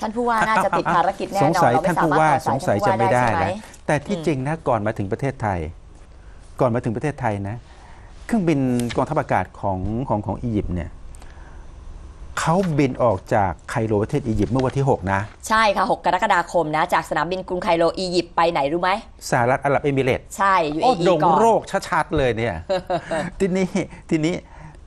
ท่านผู้ว่าน่าจะติดภารกิจแน่สนงอนสัยเราไม่ท่านสาผู้มารถว่าต่อสสายงสัยท่านผู้ว่าจะไม่ได้ใช่หนะแต่ที่อืมจริงนะก่อนมาถึงประเทศไทย ก่อนมาถึงประเทศไทยนะ เครื่องบินกองทัพอากาศของของของอียิปต์เนี่ยเขาบินออกจากไคโรประเทศอียิปต์เมื่อวันที่ 6 นะ ใช่ค่ะ 6 กรกฎาคมนะ จากสนามบินกรุงไคโรอียิปต์ไปไหนรู้ไหมสหรัฐอาหรับเอมิเรตส์ใช่โอ้ UAE ดงก่อนโรคชัดๆเลยเนี่ยทีนี้ทีนี้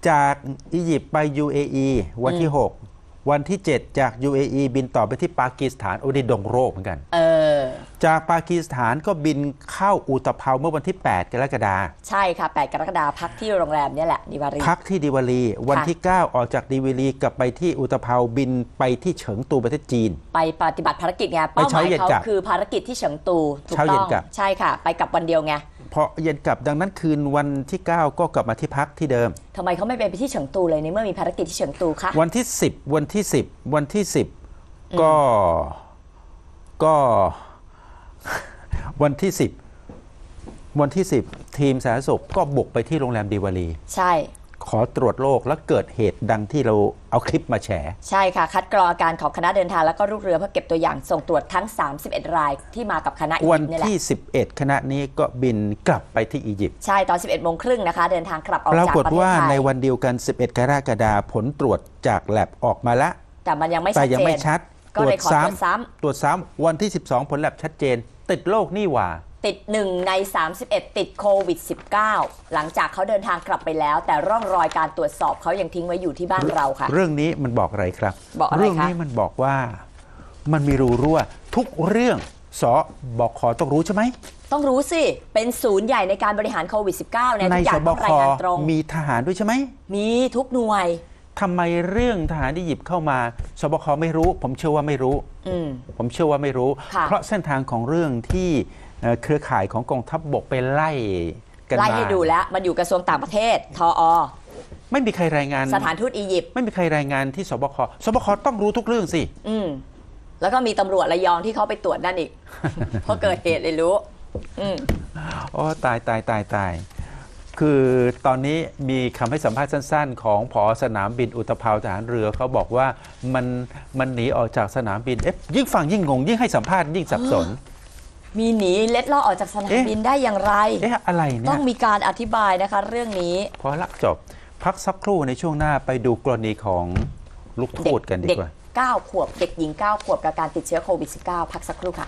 จากอียิปต์ไป UAE วันที่ 6 วันที่ 7 จาก UAE บินต่อไปที่ปากีสถานโอ้นี่ดงโรคเหมือนกัน เออ จากปากีสถานก็บินเข้าอุตภเปาเมื่อวันที่ 8 กรกฎาคมใช่ค่ะ 8 กรกฎาคมพักที่โรงแรมเนี่ยแหละนิวารีพักที่ดิวารี วันที่ 9 ออกจากดิวารีกลับไปที่อุตภเปาบินไปที่เฉิงตูประเทศจีน ไปปฏิบัติภารกิจไงเป้าหเช้ามายเย็นเขากลับคือภารกิจที่เฉิงตูถูกเช้าต้เย็อนงกลับใช่ค่ะ ไปกลับวันเดียวไง พอเย็นกลับดังนั้นคืนวันที่ 9 ก็กลับมาที่พักที่เดิม ทำไมเขาไม่ไปที่เฉิงตูเลยในเมื่อมีภารกิจที่เฉิงตูคะ วันที่ 10 วันที่ 10 วันที่ 10 ก็ก็ วันที่ 10 วันที่ 10 ทีมสาธารณสุขก็บุกไปที่โรงแรมดิวารีใช่ข อตรวจโรคแล้วเกิดเหตุดังที่เราเอาคลิปมาแฉ ใช่ค่ะ คัดกรองอาการของคณะเดินทางแล้วก็ลูกเรือเพื่อเก็บตัวอย่างส่งตรวจทั้ง 31 รายที่มากับคณะอีวัยินปต์นี่แหละ ที่ 11 คณะนี้ก็บินกลับไปที่อียิปต์ใช่ตอน 11โมงครึ่งนะคะ เดินทางกลับออกปราจากกฏประเทศว่าไทในยวันเดียวกัน 11 กรกฎาคมผลตรวจจากแลบออกมาแล้วแต่มันยังไม่แต่ชัดยังเจไม่น ชัดก็เลยขอตรวจซ้ำ ตรวจซ้ำวันที่ 12 ผลแลบชัดเจนติดโรคนี่หว่า ติด 1 ใน 31 ติดโควิด -19 หลังจากเขาเดินทางกลับไปแล้ว แต่ร่องรอยการตรวจสอบเขายังทิ้งไว้อยู่ที่บ้านเราค่ะ เรื่องนี้มันบอกอะไรครับบอกอะไรคะ เรื่องนี้มันบอกว่ามันมีรูรั่ว ทุกเรื่องสบอกขอต้องรู้ใช่ไหมต้องรู้สิ เป็นศูนย์ใหญ่ในการบริหารโควิด -19 เนี่ยในทุกอย่าสงบต้องครายงานตรง มีทหารด้วยใช่ไหม มีทุกหน่วย ทำไมเรื่องทหารที่หยิบเข้ามาสบคไม่รู้ ผมเชื่อว่าไม่รู้อืมผมเชื่อว่าไม่รู้ค่ะเพราะเส้นทางของเรื่องที่เอ่อเครือข่ายของกองทัพบบกไปไล่กันไล่มาให้ดูแล้วมันอยู่กระทรวงต่างประเทศทออไม่มีใครรายงาน สถานทูตอียิปต์ไม่มีใครรายงานที่สบคสบคต้องรู้ทุกเรื่องสิอืมแล้วก็มีตำรวจระยองที่เขาไปตรวจนั่นอีกเพราะเกิดเหตุเลยรู้ อืมโอ้ตายตายตายตาย คือตอนนี้มีคำให้สัมภาษณ์สั้น ๆ ของผอสนามบินอุตภเปาทหารเรือเขาบอกว่ามันมันหนีออกจากสนามบินเอ๊ะยิ่งฟังยิ่งงง ยิ่งให้สัมภาษณ์ยิ่งสับสน มีหนีเล็ดลอดออกจากสนามเอ๊ะบินได้อย่างไร เอ๊ะอะไรเนี่ต้อยงมีการอธิบายนะคะเรื่องนี้ พอละจบ พักสักครู่ในช่วงหน้าไปดูกรณีของลูกเด็ทูตกันดีเด็กกว่า9ขวบเด็กหญิง 9 ขวบกับการติดเชื้อโควิด -19 พักสักครู่ค่ะ